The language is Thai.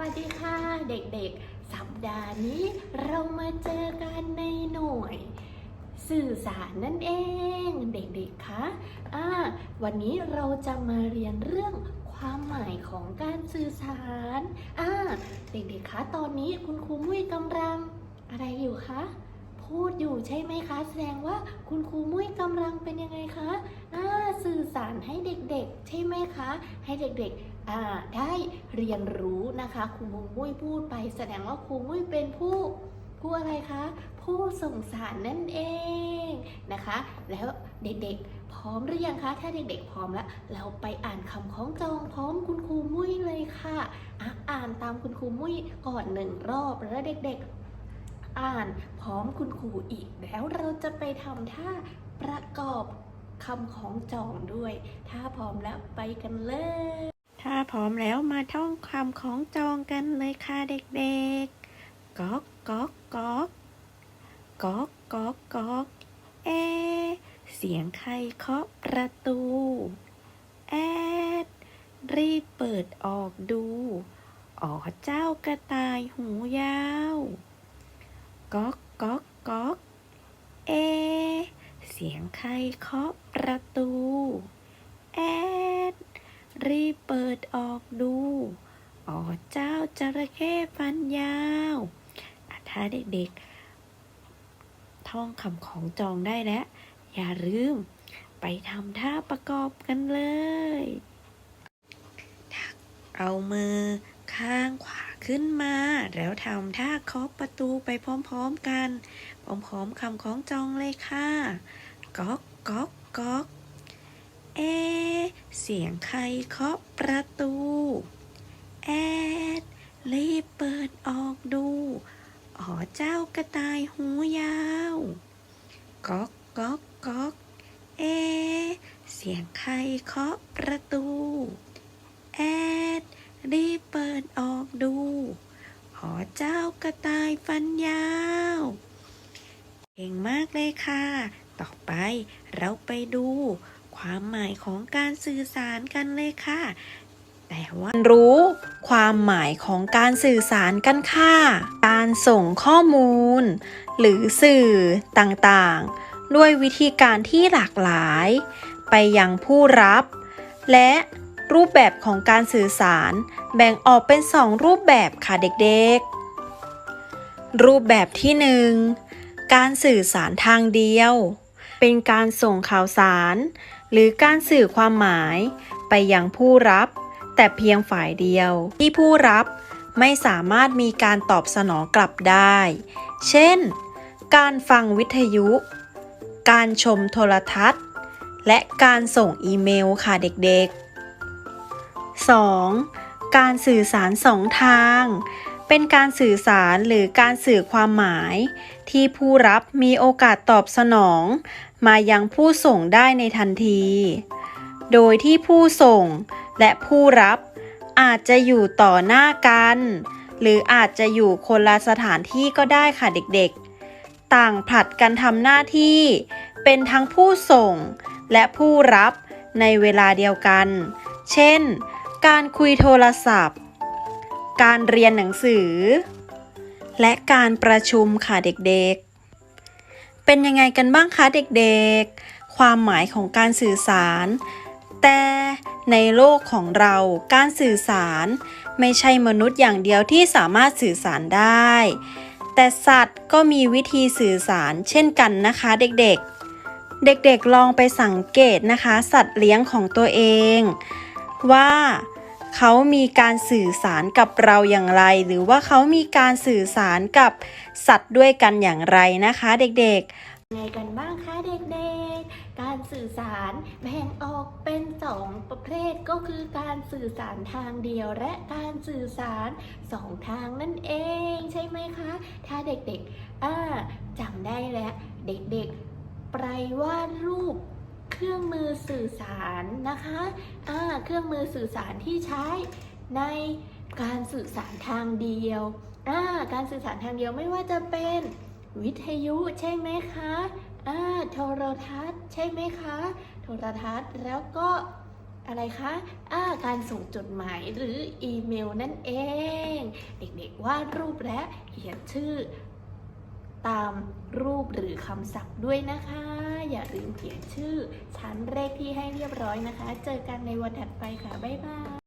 วัสดีค่ะเด็กๆ สัปดาห์นี้เรามาเจอกันในหน่วย สื่อสารนั่นเองเด็กๆคะอ่าวันนี้เราจะมาเรียนเรื่องความหมายของการสื่อสารอ่าเด็กๆคะตอนนี้คุณครูมุ้ยกำลังอะไรอยู่คะพูดอยู่ใช่ไหมคะ แสดงว่าคุณครูมุ้ยกำลังเป็นยังไงคะอ่า สื่อสารให้เด็กๆ ใช่ไหมคะ ให้เด็กๆได้เรียนรู้นะคะครูมุ้ยพูดไป แสดงว่าครูมุ้ยเป็นผู้ผู้อะไรคะ ผู้ส่งสารนั่นเองนะคะ แล้วเด็กๆ พร้อมหรือยังคะ ถ้าเด็กๆ พร้อมแล้ว เราไปอ่านคำคล้องจองพร้อมคุณครูมุ้ยเลยค่ะอะอ่านตามคุณครูมุ้ยก่อนหนึ่งรอบแล้วเด็กๆ อ่านพร้อมคุณครูอีกแล้วเราจะไปทำท่าประกอบ คำของจองด้วย ถ้าพร้อมแล้วไปกันเลย ถ้าพร้อมแล้วมาท่องคำของจองกันเลยค่ะเด็กๆก๊อกก๊อกก๊อกก๊อกก๊อกก๊อกเอ เสียงใครเคาะประตูแอดรีบเปิดออกดูอ๋อเจ้ากระต่ายหูยาวก๊อกก๊อกก๊อกเอ เสียงใครเคาะ ประตู แอด รีบเปิดออกดูอ๋อเจ้าจระเข้ฟันยาวถ้าเด็กๆ ท่องคำของจองได้แล้ว อย่าลืมไปทำท่าประกอบกันเลยเอามือข้างขวาขึ้นมา แล้วทำท่าเคาะประตูไปพร้อมๆกัน พร้อมๆคำของจองเลยค่ะ ก๊อกก๊อก ก๊อกเอเสียงใครเคาะประตู แอด รีบเปิดออกดู อ๋อเจ้ากระต่ายหูยาว ก๊อกก๊อกก๊อกเอ เสียงใครเคาะประตู แอด รีบเปิดออกดู อ๋อเจ้ากระต่ายฟันยาว เก่งมากเลยค่ะ ต่อไปเราไปดู ความหมายของการสื่อสารกันเลยค่ะ แต่ว่ารู้ ความหมายของการสื่อสารกันค่ะ การส่งข้อมูล หรือสื่อต่างๆ ด้วยวิธีการที่หลากหลาย ไปยังผู้รับ และรูปแบบของการสื่อสารแบ่งออกเป็นสองรูปแบบค่ะเด็กๆ รูปแบบที่หนึ่งการสื่อสารทางเดียว เป็นการส่งข่าวสาร หรือการสื่อความหมาย ไปยังผู้รับ แต่เพียงฝ่ายเดียว ที่ผู้รับไม่สามารถมีการตอบสนองกลับได้ เช่น การฟังวิทยุ การชมโทรทัศน์ และการส่งอีเมลค่ะเด็กๆ 2. การสื่อสารสองทาง เป็นการสื่อสารหรือการสื่อความหมาย ที่ผู้รับมีโอกาสตอบสนอง มายังผู้ส่งได้ในทันที โดยที่ผู้ส่งและผู้รับอาจจะอยู่ต่อหน้ากัน หรืออาจจะอยู่คนละสถานที่ก็ได้ค่ะเด็กๆ ต่างผลัดกันทำหน้าที่ เป็นทั้งผู้ส่งและผู้รับในเวลาเดียวกัน เช่น การคุยโทรศัพท์ การเรียนหนังสือ และการประชุมค่ะเด็กๆ เป็นยังไงกันบ้างคะเด็กๆ ความหมายของการสื่อสาร แต่ในโลกของเราการสื่อสาร ไม่ใช่มนุษย์อย่างเดียวที่สามารถสื่อสารได้ แต่สัตว์ก็มีวิธีสื่อสารเช่นกันนะคะเด็กๆ เด็กๆลองไปสังเกตนะคะ สัตว์เลี้ยงของตัวเอง ว่า เขามีการสื่อสารกับเราอย่างไร หรือว่าเขามีการสื่อสารกับสัตว์ด้วยกันอย่างไรนะคะเด็กๆไงกันบ้างคะเด็กๆ การสื่อสารแบ่งออกเป็นสองประเภทก็คือการสื่อสารทางเดียวและการสื่อสารสองทางนั่นเองใช่ไหมคะ ถ้าเด็กๆอ่าจำได้แล้วเด็กๆไปวาดรูป รื่องมือสื่อสารนะคะอ่าเครื่องมือสื่อสารที่ใช้ในการสื่อสารทางเดียวอ่าการสื่อสารทางเดียวไม่ว่าจะเป็นวิทยุใช่ไหมคะอ่าโทรทัศน์ใช่ไหมคะ โทรทัศน์แล้วก็อะไรคะอ่าการส่งจดหมายหรืออีเมลนั่นเอง เด็กๆวาดรูปและเขียนชื่อ ตามรูปหรือคำศัพท์ด้วยนะคะ อย่าลืมเขียนชื่อชั้นเลขที่ให้เรียบร้อยนะคะ เจอกันในวันถัดไปค่ะ บ๊ายบาย